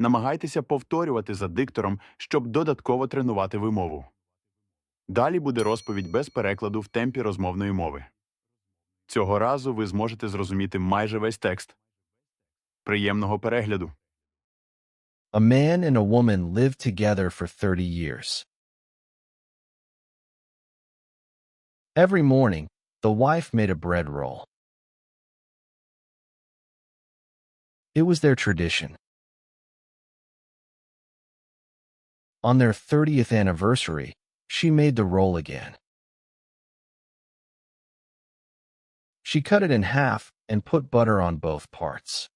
Намагайтеся повторювати за диктором, щоб додатково тренувати вимову. Далі буде розповідь без перекладу в темпі розмовної мови. Цього разу ви зможете зрозуміти майже весь текст. Приємного перегляду! A man and a woman lived together for 30 years. Every morning, the wife made a bread roll. It was their tradition. On their 30th anniversary, she made the roll again. She cut it in half and put butter on both parts.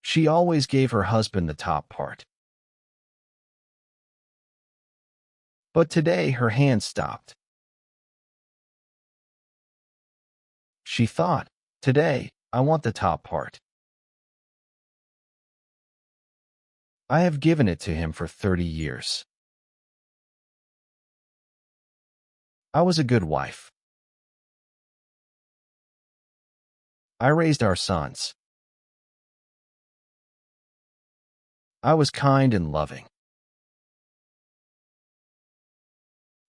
She always gave her husband the top part. But today her hand stopped. She thought, Today, I want the top part. I have given it to him for 30 years. I was a good wife. I raised our sons. I was kind and loving.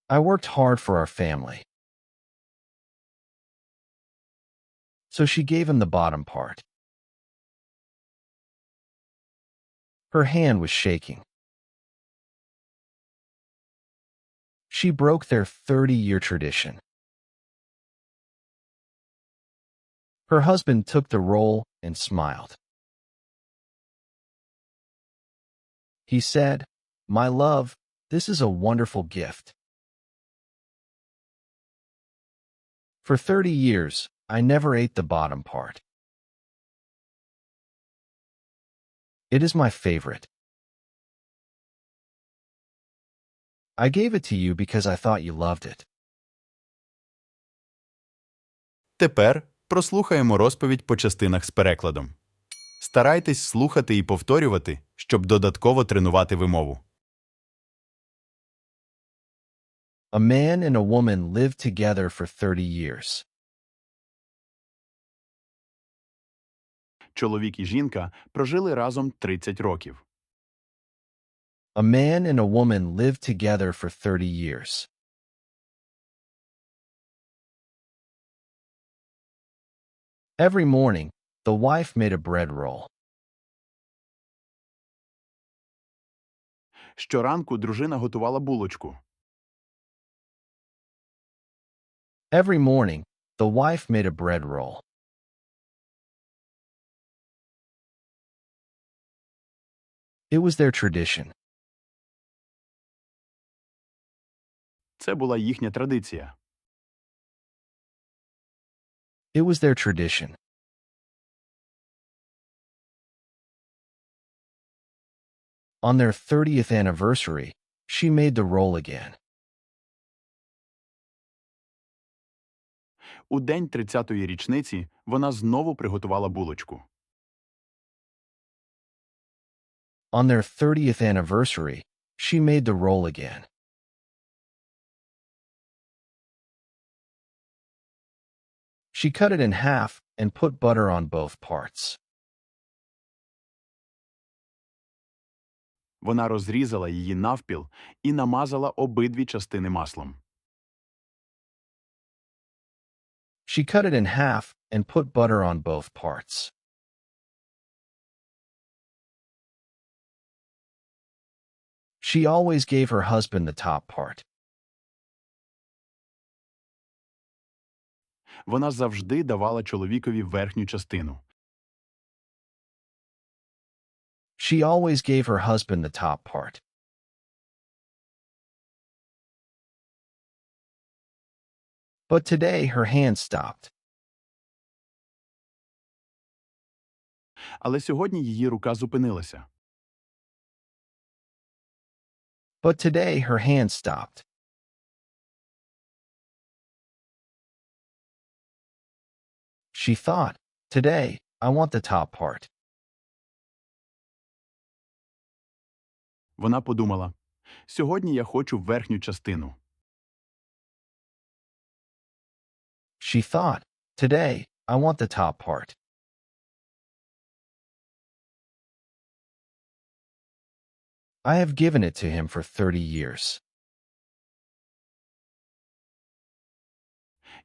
I worked hard for our family. So she gave him the bottom part. Her hand was shaking. She broke their 30 year tradition. Her husband took the roll and smiled. He said, My love, this is a wonderful gift. For 30 years, I never ate the bottom part. It is my favorite. I gave it to you because I thought you loved it. Тепер прослухаємо розповідь по частинах з перекладом. Старайтесь слухати і повторювати, щоб додатково тренувати вимову. A man and a woman lived together for 30 years. Чоловік і жінка прожили разом 30 років. A man and a woman lived together for 30 years. Every morning, the wife made a bread roll. Щоранку дружина готувала булочку. Every morning, the wife made a bread roll. It was their tradition. Це була їхня традиція. It was their tradition. On their 30th anniversary, she made the roll again. У день 30-ї річниці вона знову приготувала булочку. On their 30th anniversary, she made the roll again. She cut it in half and put butter on both parts. Вона розрізала її навпіл і намазала обидві частини маслом. She cut it in half and put butter on both parts. She always gave her husband the top part. Вона завжди давала чоловікові верхню частину. She always gave her husband the top part. But today her hand stopped. Але сьогодні її рука зупинилася. But today her hand stopped. She thought, today, I want the top part. Вона подумала: сьогодні я хочу верхню частину. She thought, today, I want the top part. I have given it to him for 30 years.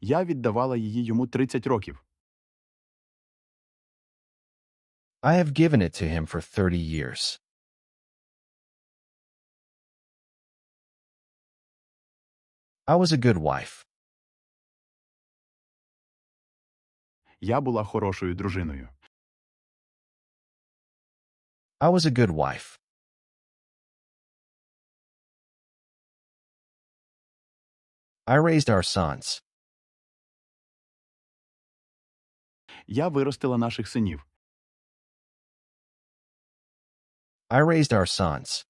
Я віддавала її йому 30 років. I have given it to him for 30 years. I was a good wife. Я була хорошою дружиною. I was a good wife. I raised our sons. Я виростила наших синів. I raised our sons.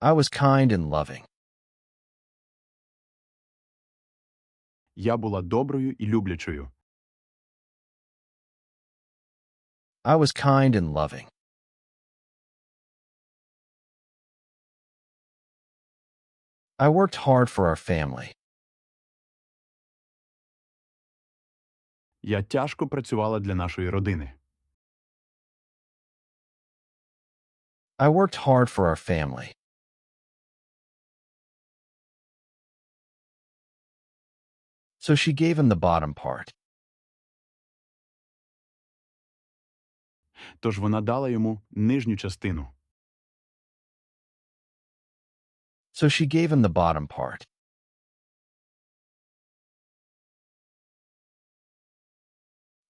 I was kind and loving. Я була доброю і люблячою. I was kind and loving. I worked hard for our family. Я тяжко працювала для нашої родини. I worked hard for our family. So she gave him the bottom part. Тож вона дала йому нижню частину. So she gave him the bottom part.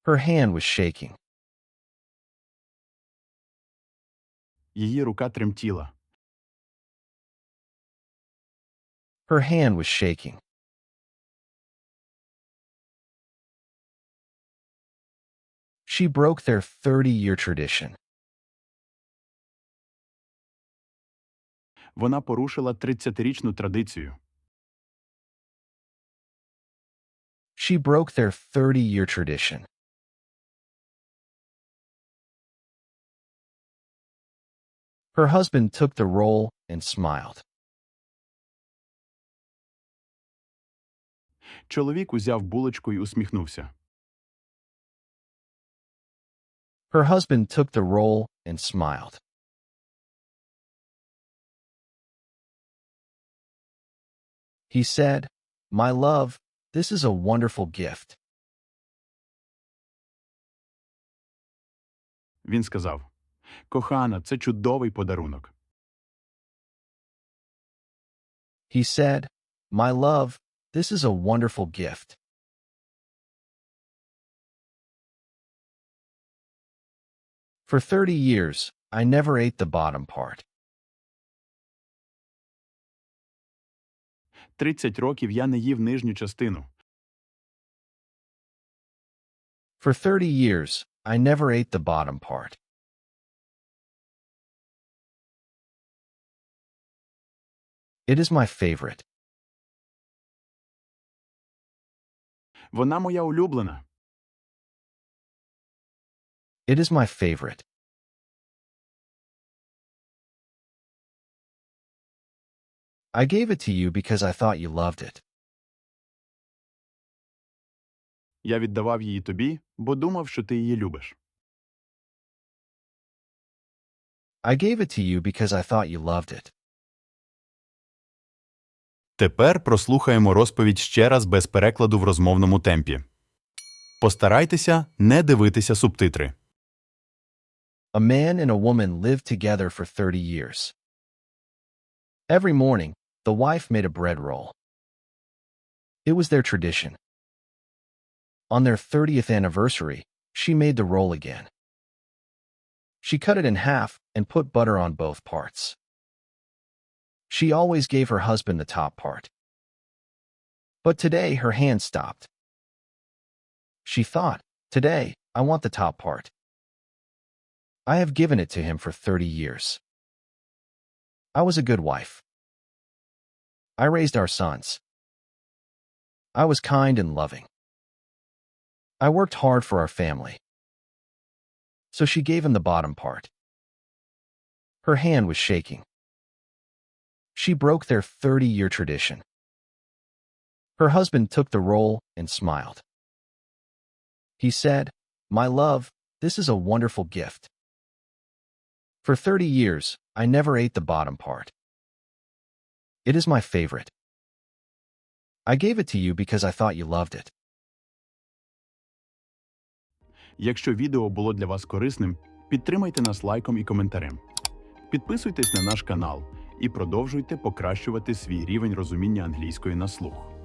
Her hand was shaking. Її рука тремтіла. Her hand was shaking. She broke their 30 year tradition. Вона порушила 30-річну традицію. She broke their 30 year tradition. Her husband took the roll and smiled. Чоловік узяв булочку і усміхнувся. Her husband took the roll and smiled. He said, My love, this is a wonderful gift. Він сказав: Кохана, це чудовий подарунок. He said, My love, this is a wonderful gift. For 30 years, I never ate the bottom part. 30 років я не їв нижню частину. For 30 years, I never ate the bottom part. It is my favorite. Вона моя улюблена. It is my favorite. I gave it to you because I thought you loved it. Я віддавав її тобі, бо думав, що ти її любиш. I gave it to you because I thought you loved it. Тепер прослухаємо розповідь ще раз без перекладу в розмовному темпі. Постарайтеся не дивитися субтитри. A man and a woman lived together for 30 years. Every morning, the wife made a bread roll. It was their tradition. On their 30th anniversary, she made the roll again. She cut it in half and put butter on both parts. She always gave her husband the top part. But today her hand stopped. She thought, today, I want the top part. I have given it to him for 30 years. I was a good wife. I raised our sons. I was kind and loving. I worked hard for our family. So she gave him the bottom part. Her hand was shaking. She broke their 30 year tradition. Her husband took the roll and smiled. He said, My love, this is a wonderful gift. For 30 years, I never ate the bottom part. It is my favorite. I gave it to you because I thought you loved it. Якщо відео було для вас корисним, підтримайте нас лайком і коментарем. Підписуйтесь на наш канал і продовжуйте покращувати свій рівень розуміння англійської на слух.